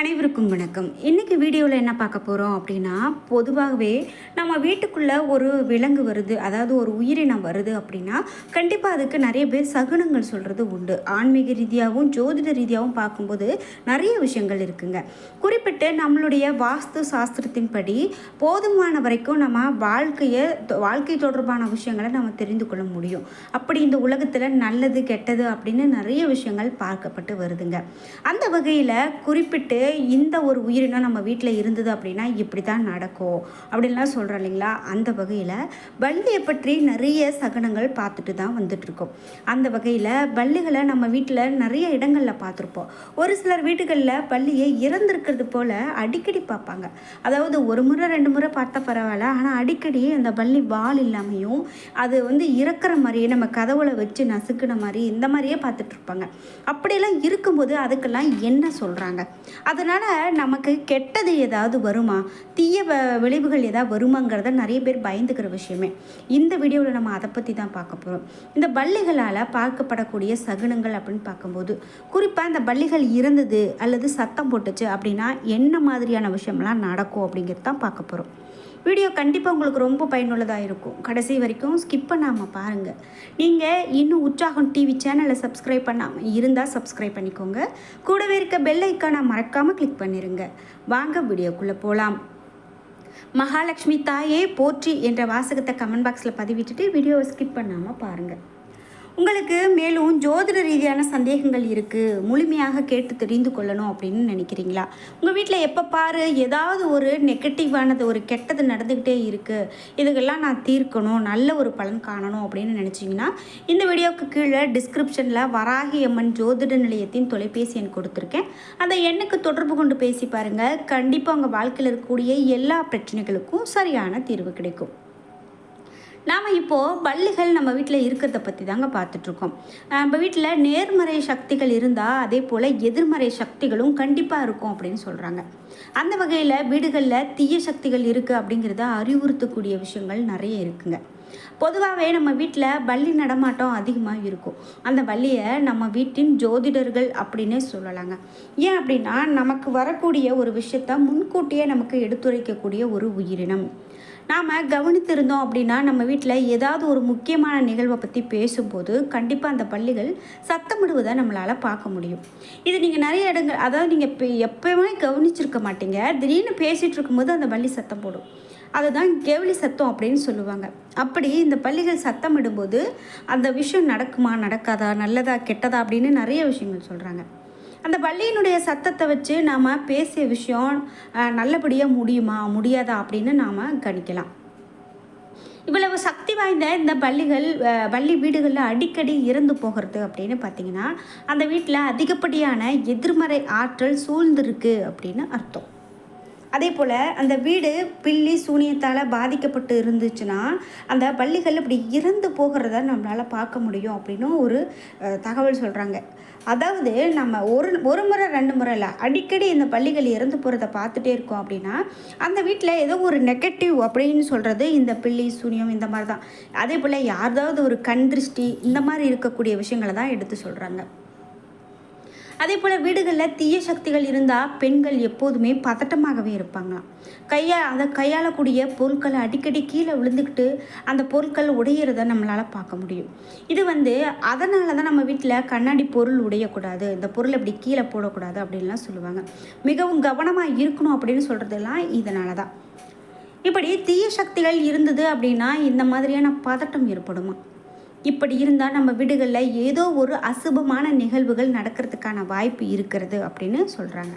அனைவருக்கும் வணக்கம். இன்றைக்கி வீடியோவில் என்ன பார்க்க போகிறோம் அப்படின்னா பொதுவாகவே நம்ம வீட்டுக்குள்ளே ஒரு விலங்கு வருது அதாவது ஒரு உயிரினம் வருது அப்படின்னா கண்டிப்பாக அதுக்கு நிறைய பேர் சகுனங்கள் சொல்கிறது உண்டு. ஆன்மீக ரீதியாகவும் ஜோதிட ரீதியாகவும் பார்க்கும்போது நிறைய விஷயங்கள் இருக்குங்க. குறிப்பிட்டு நம்மளுடைய வாஸ்து சாஸ்திரத்தின்படி போதுமான வரைக்கும் நம்ம வாழ்க்கையை வாழ்க்கை தொடர்பான விஷயங்களை நம்ம தெரிந்து கொள்ள முடியும். அப்படி இந்த உலகத்தில் நல்லது கெட்டது அப்படின்னு நிறைய விஷயங்கள் பார்க்கப்பட்டு வருதுங்க. அந்த வகையில் குறிப்பிட்டு இந்த ஒரு உயிரினம் நம்ம வீட்டில் இருந்தது அப்படின்னா இப்படி தான் நடக்கும். அப்படின்லாம் சொல்கிறோம் இல்லைங்களா? அந்த வகையில் வள்ளியை பற்றி நிறைய சகனங்கள் பார்த்துட்டு தான் வந்துட்ருக்கோம் அந்த வகையில் பள்ளிகளை நம்ம வீட்டில் நிறைய இடங்களில் பார்த்துருப்போம். ஒரு சிலர் வீட்டுகளில் பள்ளியை இறந்துருக்கிறது போல் அடிக்கடி பார்ப்பாங்க. அதாவது ஒரு முறை ரெண்டு முறை பார்த்தா பரவாயில்ல. ஆனால் அடிக்கடி அந்த பள்ளி வால் இல்லாமையும் அது வந்து இறக்குற மாதிரியே நம்ம கதவுளை வச்சு நசுக்கின மாதிரி இந்த மாதிரியே பார்த்துட்ருப்பாங்க அப்படியெல்லாம் இருக்கும்போது அதுக்கெல்லாம் என்ன சொல்கிறாங்க அதனால் நமக்கு கெட்டது ஏதாவது வருமா? தீய வ- விளைவுகள் ஏதாவது வருமாங்கிறத நிறைய பேர் பயந்துக்கிற விஷயமே. இந்த வீடியோவில் நம்ம அதை பற்றி தான் பார்க்க போகிறோம் இந்த பள்ளிகளால் பார்க்கப்படக்கூடிய சகுனங்கள் அப்படின்னு பார்க்கும்போது குறிப்பாக இந்த பள்ளிகள் இருந்தது அல்லது சத்தம் போட்டுச்சு அப்படின்னா என்ன மாதிரியான விஷயம்லாம் நடக்கும் அப்படிங்கிறது தான் பார்க்க போகிறோம் வீடியோ கண்டிப்பாக உங்களுக்கு ரொம்ப பயனுள்ளதாக இருக்கும். கடைசி வரைக்கும் ஸ்கிப் பண்ணாமல் பாருங்கள் நீங்கள் இன்னும் உற்சாகம் டிவி சேனலை சப்ஸ்கிரைப் பண்ணாமல் இருந்தால் சப்ஸ்கிரைப் பண்ணிக்கோங்க. கூடவே இருக்க பெல் ஐக்கானை மறக்காமல் கிளிக் பண்ணிடுங்க வாங்க வீடியோக்குள்ளே போகலாம் மகாலட்சுமி தாயே போற்றி என்ற வாசகத்தை கமெண்ட் பாக்ஸில் பதிவிட்டுட்டு வீடியோவை ஸ்கிப் பண்ணாமல் பாருங்கள் உங்களுக்கு மேலும் ஜோதிட ரீதியான சந்தேகங்கள் இருக்குது முழுமையாக கேட்டு தெரிந்து கொள்ளணும் அப்படின்னு நினைக்கிறீங்களா? உங்கள் வீட்டில் எப்போ பாரு ஏதாவது ஒரு நெகட்டிவானது ஒரு கெட்டது நடந்துக்கிட்டே இருக்குது இதுக்கெல்லாம் நான் தீர்க்கணும் நல்ல ஒரு பலன் காணணும் அப்படின்னு நினச்சிங்கன்னா இந்த வீடியோவுக்கு கீழே டிஸ்கிரிப்ஷனில் வராகி அம்மன் ஜோதிட நிலையத்தின் தொலைபேசி எண் கொடுத்துருக்கேன். அந்த எண்ணுக்கு தொடர்பு கொண்டு பேசி பாருங்கள் கண்டிப்பாக உங்கள் வாழ்க்கையில் இருக்கக்கூடிய எல்லா பிரச்சனைகளுக்கும் சரியான தீர்வு கிடைக்கும். நாம் இப்போது பள்ளிகள் நம்ம வீட்டில் இருக்கிறத பற்றி தாங்க பார்த்துட்ருக்கோம் நம்ம வீட்டில் நேர்மறை சக்திகள் இருந்தால் அதே போல் எதிர்மறை சக்திகளும் கண்டிப்பாக இருக்கும் அப்படின்னு சொல்கிறாங்க அந்த வகையில் வீடுகளில் தீய சக்திகள் இருக்குது அப்படிங்கிறத அறிவுறுத்தக்கூடிய விஷயங்கள் நிறைய இருக்குங்க. பொதுவாகவே நம்ம வீட்டில் பள்ளி நடமாட்டம் அதிகமாக இருக்கும். அந்த பள்ளியை நம்ம வீட்டின் ஜோதிடர்கள் அப்படின்னே சொல்லலாங்க. ஏன் அப்படின்னா நமக்கு வரக்கூடிய ஒரு விஷயத்த முன்கூட்டியே நமக்கு எடுத்துரைக்கக்கூடிய ஒரு உயிரினம். நாம் கவனித்திருந்தோம் அப்படின்னா நம்ம வீட்டில் ஏதாவது ஒரு முக்கியமான நிகழ்வை பற்றி பேசும்போது கண்டிப்பாக அந்த பள்ளிகள் சத்தமிடுவதை நம்மளால் பார்க்க முடியும். இது நீங்கள் நிறைய இடங்கள் அதாவது நீங்கள் இப்போ எப்போயுமே கவனிச்சிருக்க மாட்டீங்க. திடீர்னு பேசிகிட்டு இருக்கும்போது அந்த பள்ளி சத்தம் போடும். அதுதான் கெவலி சத்தம் அப்படின்னு சொல்லுவாங்க. அப்படி இந்த பள்ளிகள் சத்தமிடும்போது அந்த விஷயம் நடக்குமா நடக்காதா நல்லதா கெட்டதா அப்படின்னு நிறைய விஷயங்கள் சொல்கிறாங்க அந்த பள்ளியினுடைய சத்தத்தை வச்சு நாம் பேசிய விஷயம் நல்லபடியாக முடியுமா முடியாதா அப்படின்னு நாம் கணிக்கலாம். இவ்வளவு சக்தி வாய்ந்த இந்த பள்ளிகள் பள்ளி வீடுகளில் அடிக்கடி இறந்து போகிறது அப்படின்னு பார்த்தீங்கன்னா அந்த வீட்டில் அதிகப்படியான எதிர்மறை ஆற்றல் சூழ்ந்திருக்கு அப்படின்னு அர்த்தம். அதே போல் அந்த வீடு பில்லி சூனியத்தால் பாதிக்கப்பட்டு இருந்துச்சுன்னா அந்த பள்ளிகள் இப்படி இறந்து போகிறத நம்மளால் பார்க்க முடியும் அப்படின்னு ஒரு தகவல் சொல்கிறாங்க அதாவது நம்ம ஒரு ஒரு முறை ரெண்டு முறை இல்லை அடிக்கடி இந்த பள்ளிகள் இறந்து போகிறத பார்த்துட்டே இருக்கோம் அப்படின்னா அந்த வீட்டில் ஏதோ ஒரு நெகட்டிவ் அப்படின்னு சொல்கிறது இந்த பிள்ளி சூனியம் இந்த மாதிரி தான் அதே போல் யாராவது ஒரு கண் திருஷ்டி இந்த மாதிரி இருக்கக்கூடிய விஷயங்களை தான் எடுத்து சொல்கிறாங்க அதே போல் வீடுகளில் தீய சக்திகள் இருந்தால் பெண்கள் எப்போதுமே பதட்டமாகவே இருப்பாங்களாம் கையா அதை கையாளக்கூடிய பொருட்களை அடிக்கடி கீழே விழுந்துக்கிட்டு அந்த பொருட்கள் உடையிறத நம்மளால் பார்க்க முடியும். இது வந்து அதனால தான் நம்ம வீட்டில் கண்ணாடி பொருள் உடையக்கூடாது இந்த பொருள் இப்படி கீழே போடக்கூடாது அப்படின்லாம் சொல்லுவாங்க. மிகவும் கவனமாக இருக்கணும் அப்படின்னு சொல்கிறதெல்லாம் இதனால தான் இப்படி தீய சக்திகள் இருந்தது அப்படின்னா இந்த மாதிரியான பதட்டம் ஏற்படுமா? இப்படி இருந்தால் நம்ம வீடுகளில் ஏதோ ஒரு அசுபமான நிகழ்வுகள் நடக்கிறதுக்கான வாய்ப்பு இருக்கிறது அப்படின்னு சொல்கிறாங்க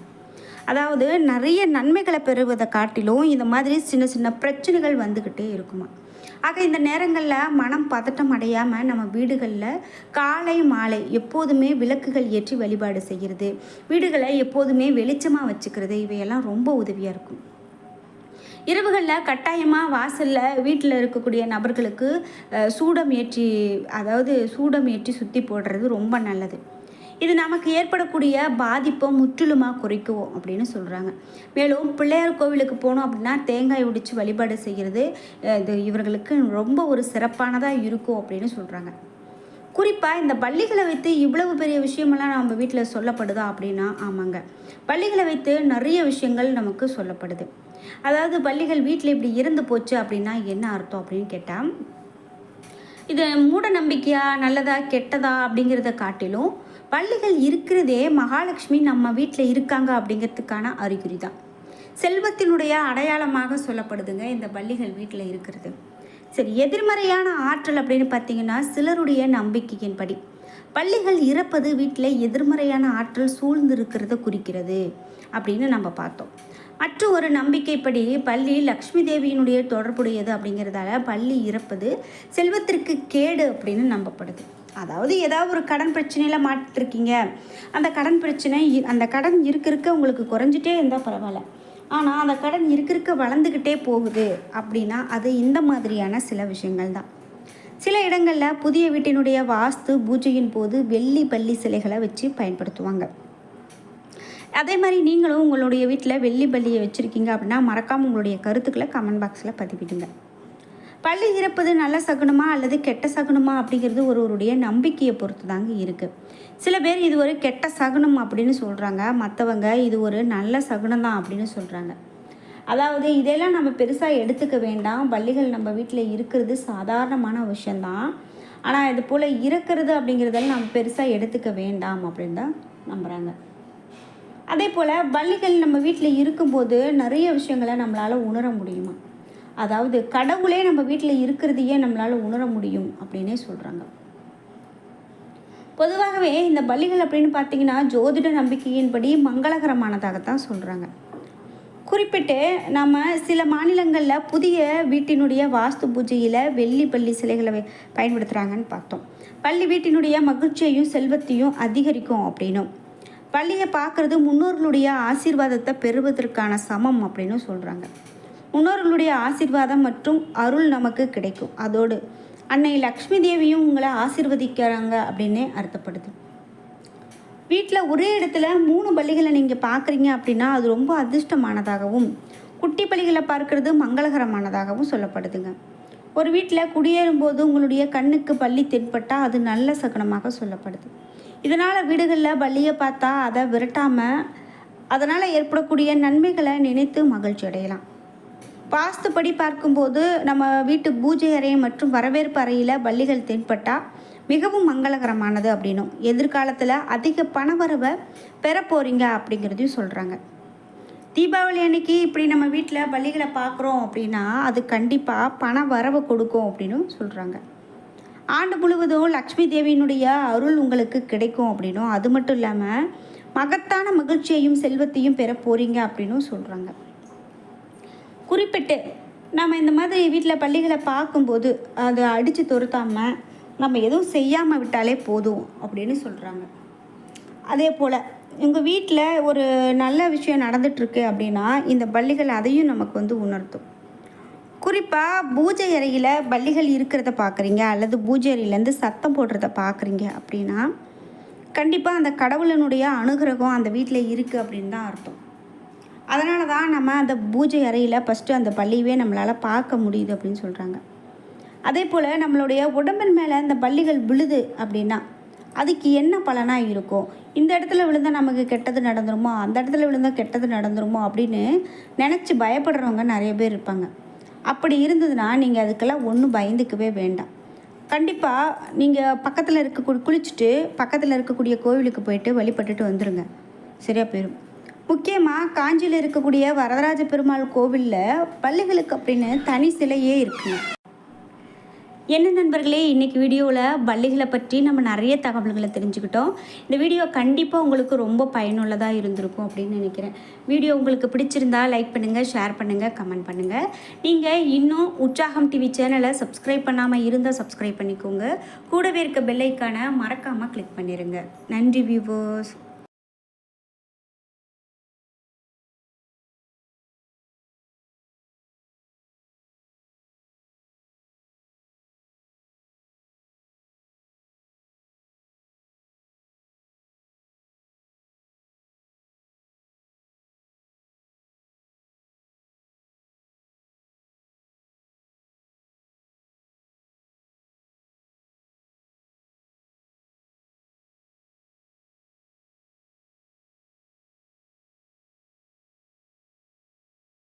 அதாவது நிறைய நன்மைகளை பெறுவதை காட்டிலும் இந்த மாதிரி சின்ன சின்ன பிரச்சனைகள் வந்துக்கிட்டே இருக்குமா? ஆக இந்த நேரங்களில் மனம் பதட்டம் அடையாமல் நம்ம வீடுகளில் காலை மாலை எப்போதுமே விளக்குகள் ஏற்றி வழிபாடு செய்கிறது வீடுகளை எப்போதுமே வெளிச்சமாக வச்சுக்கிறது இவையெல்லாம் ரொம்ப உதவியாக இருக்கும். இரவுகளில் கட்டாயமாக வாசலில் வீட்டில் இருக்கக்கூடிய நபர்களுக்கு சூடம் ஏற்றி அதாவது சூடம் ஏற்றி சுற்றி போடுறது ரொம்ப நல்லது. இது நமக்கு ஏற்படக்கூடிய பாதிப்பை முற்றிலுமாக குறைக்கும் அப்படின்னு சொல்கிறாங்க மேலும் பிள்ளையார் கோவிலுக்கு போனோம் அப்படின்னா தேங்காய் உடித்து வழிபாடு செய்கிறது இது இவர்களுக்கு ரொம்ப ஒரு சிறப்பானதாக இருக்கும் அப்படின்னு சொல்கிறாங்க குறிப்பாக இந்த பள்ளிகளை வைத்து இவ்வளவு பெரிய விஷயமெல்லாம் நம்ம வீட்டில் சொல்லப்படுதா அப்படின்னா ஆமாங்க. பள்ளிகளை வைத்து நிறைய விஷயங்கள் நமக்கு சொல்லப்படுது. அதாவது பள்ளிகள் வீட்டில் இப்படி இருந்து போச்சு அப்படின்னா என்ன அர்த்தம் அப்படின்னு கேட்டால் இது மூட நம்பிக்கையா நல்லதா கெட்டதா அப்படிங்கிறத காட்டிலும் பள்ளிகள் இருக்கிறதே மகாலட்சுமி நம்ம வீட்டில் இருக்காங்க அப்படிங்கிறதுக்கான அறிகுறி தான் செல்வத்தினுடைய அடையாளமாக சொல்லப்படுதுங்க இந்த பள்ளிகள் வீட்டில் இருக்கிறது. சரி எதிர்மறையான ஆற்றல் அப்படின்னு பார்த்தீங்கன்னா சிலருடைய நம்பிக்கையின்படி. பள்ளிகள் இறப்பது வீட்டில் எதிர்மறையான ஆற்றல் சூழ்ந்திருக்கிறத குறிக்கிறது அப்படின்னு நம்ம பார்த்தோம். மற்ற ஒரு நம்பிக்கைப்படி பள்ளி லக்ஷ்மி தேவியினுடைய தொடர்புடையது அப்படிங்கிறதால பள்ளி இறப்பது செல்வத்திற்கு கேடு அப்படின்னு நம்பப்படுது. அதாவது ஏதாவது ஒரு கடன் பிரச்சனையில் மாட்டிருக்கீங்க. அந்த கடன் பிரச்சனை அந்த கடன் இருக்க இருக்க உங்களுக்கு குறைஞ்சிட்டே இருந்தால் பரவாயில்ல. ஆனால் அந்த கடன் இருக்க இருக்க வளர்ந்துக்கிட்டே போகுது அப்படின்னா அது இந்த மாதிரியான சில விஷயங்கள் தான். சில இடங்களில் புதிய வீட்டினுடைய வாஸ்து பூஜையின் போது வெள்ளி பள்ளி சிலைகளை வச்சு பயன்படுத்துவாங்க. அதே மாதிரி நீங்களும் உங்களுடைய வீட்டில் வெள்ளி பள்ளியை வச்சுருக்கீங்க அப்படின்னா மறக்காமல் உங்களுடைய கருத்துக்களை கமெண்ட் பாக்ஸில் பதிவிடுங்க. பள்ளி இறப்பது நல்ல சகுனமா அல்லது கெட்ட சகுனமா அப்படிங்கிறது ஒருவருடைய நம்பிக்கையை பொறுத்து தாங்க இருக்குது சில பேர் இது ஒரு கெட்ட சகுனம் அப்படின்னு சொல்கிறாங்க மற்றவங்க இது ஒரு நல்ல சகுனம் தான் அப்படின்னு சொல்கிறாங்க அதாவது இதெல்லாம் நம்ம பெருசாக எடுத்துக்க வேண்டாம். பள்ளிகள் நம்ம வீட்டில் இருக்கிறது சாதாரணமான விஷயந்தான் ஆனால் இது போல் இருக்கிறது அப்படிங்கிறதெல்லாம் நம்ம பெருசாக எடுத்துக்க வேண்டாம் அப்படின்னு தான் நம்புகிறாங்க அதே போல் பள்ளிகள் நம்ம வீட்டில் இருக்கும்போது நிறைய விஷயங்களை நம்மளால் உணர முடியுமா? அதாவது கடவுளே நம்ம வீட்டில் இருக்கிறதையே நம்மளால் உணர முடியும் அப்படின்னே சொல்கிறாங்க பொதுவாகவே இந்த பள்ளிகள் அப்படின்னு பார்த்தீங்கன்னா ஜோதிட நம்பிக்கையின்படி மங்களகரமானதாகத்தான் சொல்கிறாங்க குறிப்பிட்டு நம்ம சில மாநிலங்களில் புதிய வீட்டினுடைய வாஸ்து பூஜையில் வெள்ளி பள்ளி சிலைகளை பயன்படுத்துகிறாங்கன்னு பார்த்தோம். பள்ளி வீட்டினுடைய மகிழ்ச்சியையும் செல்வத்தையும் அதிகரிக்கும் அப்படின்னும். பள்ளியை பார்க்குறது முன்னோர்களுடைய ஆசீர்வாதத்தை பெறுவதற்கான சமம் அப்படின்னு சொல்கிறாங்க முன்னோர்களுடைய ஆசீர்வாதம் மற்றும் அருள் நமக்கு கிடைக்கும். அதோடு அன்னை லக்ஷ்மி தேவியும் உங்களை ஆசிர்வதிக்கிறாங்க அப்படின்னே அர்த்தப்படுது. வீட்டில் ஒரே இடத்துல மூணு பள்ளிகளை நீங்கள் பார்க்குறீங்க அப்படின்னா அது ரொம்ப அதிர்ஷ்டமானதாகவும் குட்டி பள்ளிகளை பார்க்கறது மங்களகரமானதாகவும் சொல்லப்படுதுங்க. ஒரு வீட்டில் குடியேறும் போது உங்களுடைய கண்ணுக்கு பள்ளி தென்பட்டால் அது நல்ல சகுனமாக சொல்லப்படுது. இதனால் வீடுகளில் பள்ளியை பார்த்தா அதை விரட்டாமல் அதனால் ஏற்படக்கூடிய நன்மைகளை நினைத்து மகிழ்ச்சி அடையலாம். வாஸ்துப்படி பார்க்கும்போது நம்ம வீட்டு பூஜை அறை மற்றும் வரவேற்பு அறையில் பள்ளிகள் தென்பட்டால் மிகவும் மங்களகரமானது அப்படின்னும். எதிர்காலத்தில் அதிக பணவரவை பெற போகிறீங்க அப்படிங்கிறதையும் சொல்கிறாங்க தீபாவளி அன்னைக்கு இப்படி நம்ம வீட்டில் பள்ளிகளை பார்க்குறோம் அப்படின்னா அது கண்டிப்பாக பண வரவை கொடுக்கும் அப்படின்னு சொல்கிறாங்க ஆண்டு முழுவதும் லக்ஷ்மி தேவியினுடைய அருள் உங்களுக்கு கிடைக்கும் அப்படின்னும். அது மட்டும் இல்லாமல் மகத்தான மகிழ்ச்சியையும் செல்வத்தையும் பெற போகிறீங்க அப்படின்னும் சொல்கிறாங்க குறிப்பிட்டு நம்ம இந்த மாதிரி வீட்டில் பள்ளிகளை பார்க்கும்போது அதை அடித்து துரத்தாமல் நம்ம எதுவும் செய்யாமல் விட்டாலே போதும் அப்படின்னு சொல்கிறாங்க அதே போல் எங்கள் வீட்டில் ஒரு நல்ல விஷயம் நடந்துட்டுருக்கு அப்படின்னா இந்த பள்ளிகள் அதையும் நமக்கு வந்து உணர்த்தும். குறிப்பாக பூஜை அறையில் பள்ளிகள் இருக்கிறத பார்க்குறீங்க அல்லது பூஜை அறையிலேருந்து சத்தம் போடுறத பார்க்குறீங்க அப்படின்னா கண்டிப்பாக அந்த கடவுளனுடைய அனுகிரகம் அந்த வீட்டில் இருக்குது அப்படின்னு தான் அர்த்தம். அதனால தான் நம்ம அந்த பூஜை அறையில் ஃபஸ்ட்டு அந்த பள்ளியவே நம்மளால் பார்க்க முடியுது அப்படின்னு சொல்கிறாங்க அதே போல் நம்மளுடைய உடம்பின் மேலே இந்த பள்ளிகள் விழுது அப்படின்னா அதுக்கு என்ன பலனாக இருக்கும்? இந்த இடத்துல விழுந்தால் நமக்கு கெட்டது நடந்துருமோ? அந்த இடத்துல விழுந்தால் கெட்டது நடந்துருமோ? அப்படின்னு நினச்சி பயப்படுறவங்க நிறைய பேர் இருப்பாங்க. அப்படி இருந்ததுன்னா நீங்கள் அதுக்கெல்லாம் ஒன்றும் பயந்துக்கவே வேண்டாம். கண்டிப்பாக நீங்கள் பக்கத்தில் இருக்க குளிச்சுட்டு பக்கத்தில் இருக்கக்கூடிய கோவிலுக்கு போயிட்டு வழிபட்டுட்டு வந்துடுங்க சரியாக போயிடும் முக்கியமாக காஞ்சியில் இருக்கக்கூடிய வரதராஜ பெருமாள் கோவிலில் பள்ளிகளுக்கு அப்படின்னு தனி சிலையே இருக்குங்க. என்ன நண்பர்களே இன்றைக்கி வீடியோவில் பள்ளிகளை பற்றி நம்ம நிறைய தகவல்களை தெரிஞ்சுக்கிட்டோம். இந்த வீடியோ கண்டிப்பாக உங்களுக்கு ரொம்ப பயனுள்ளதாக இருந்திருக்கும் அப்படின்னு நினைக்கிறேன். வீடியோ உங்களுக்கு பிடிச்சிருந்தா லைக் பண்ணுங்கள் ஷேர் பண்ணுங்கள் கமெண்ட் பண்ணுங்கள் நீங்கள் இன்னும் உற்சாகம் டிவி சேனலை சப்ஸ்கிரைப் பண்ணாமல் இருந்தால் சப்ஸ்கிரைப் பண்ணிக்கோங்க. கூடவே இருக்க பெல்லைக்கான மறக்காமல் கிளிக் பண்ணிடுங்க நன்றி வியூவர்ஸ்